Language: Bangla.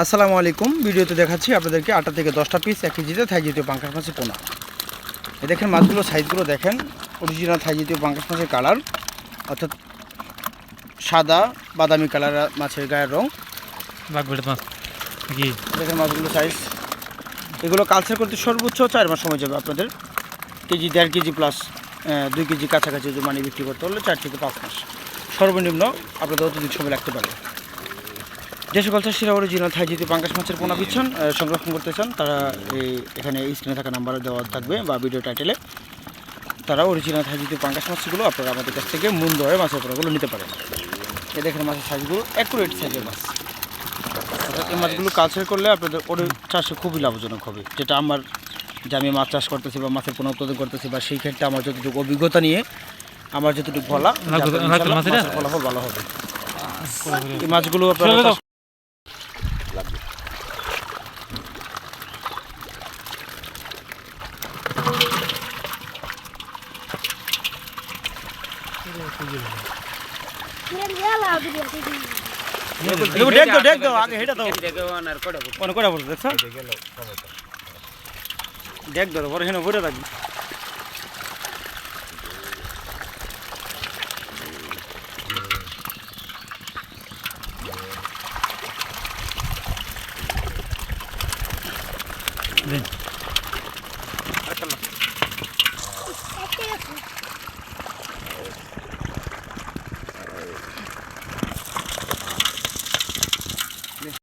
আসসালামু আলাইকুম। ভিডিওতে দেখাচ্ছি আপনাদেরকে আটটা থেকে দশটা পিস এক কেজিতে থাই জাতীয় পাঙ্কাশ মাছের পোনা। এ দেখেন মাছগুলো সাইজগুলো দেখেন। অরিজিনাল থাই জাতীয় পাঙ্কাশ মাছের কালার অর্থাৎ সাদা বাদামি কালার মাছের গায়ের রং। দেখেন মাছগুলো সাইজ এগুলো কালচার করতে সর্বোচ্চ চার মাস সময় যাবে আপনাদের। কেজি দেড় কেজি প্লাস দুই কেজি কাছাকাছি মানে বিক্রি করতে হলে চার থেকে পাঁচ মাস। সর্বনিম্ন আপনাদের অত্যধিক সময় লাগতে পারে। যে সকল চাষিরা অরিজিনাল থাই যদি পাঙ্কাশ মাছের পোনা পিচ্ছন সংরক্ষণ করতে চান তারা এই এখানে স্ক্রিনে থাকা নাম্বার দেওয়া থাকবে বা ভিডিও টাইটেলে তারা অরিজিনাল থাই যদি পাঙ্কাশ মাছগুলো আপনারা আমাদের কাছ থেকে মূল দরে মাছের পোনাগুলো নিতে পারেন। এ দেখেন মাছের সাইজগুলো অ্যাকুরেট সাইজের মাছ। অর্থাৎ এই মাছগুলো কালচার করলে আপনাদের ওদের চাষে খুবই লাভজনক হবে। যেটা আমার যে আমি মাছ চাষ করতেছি বা মাছের কোনো উৎপাদন করতেছি বা সেই ক্ষেত্রে আমার যতটুকু অভিজ্ঞতা নিয়ে আমার যতটুকু বলা ফলাফল ভালো হবে। এই মাছগুলো আপনারা দেখো দেখ দেখ দাও আগে হেটা দাও অনেক কটা পড়তো দেখছো দেখ দাও পরে সেখানে ভরে থাকবে Thank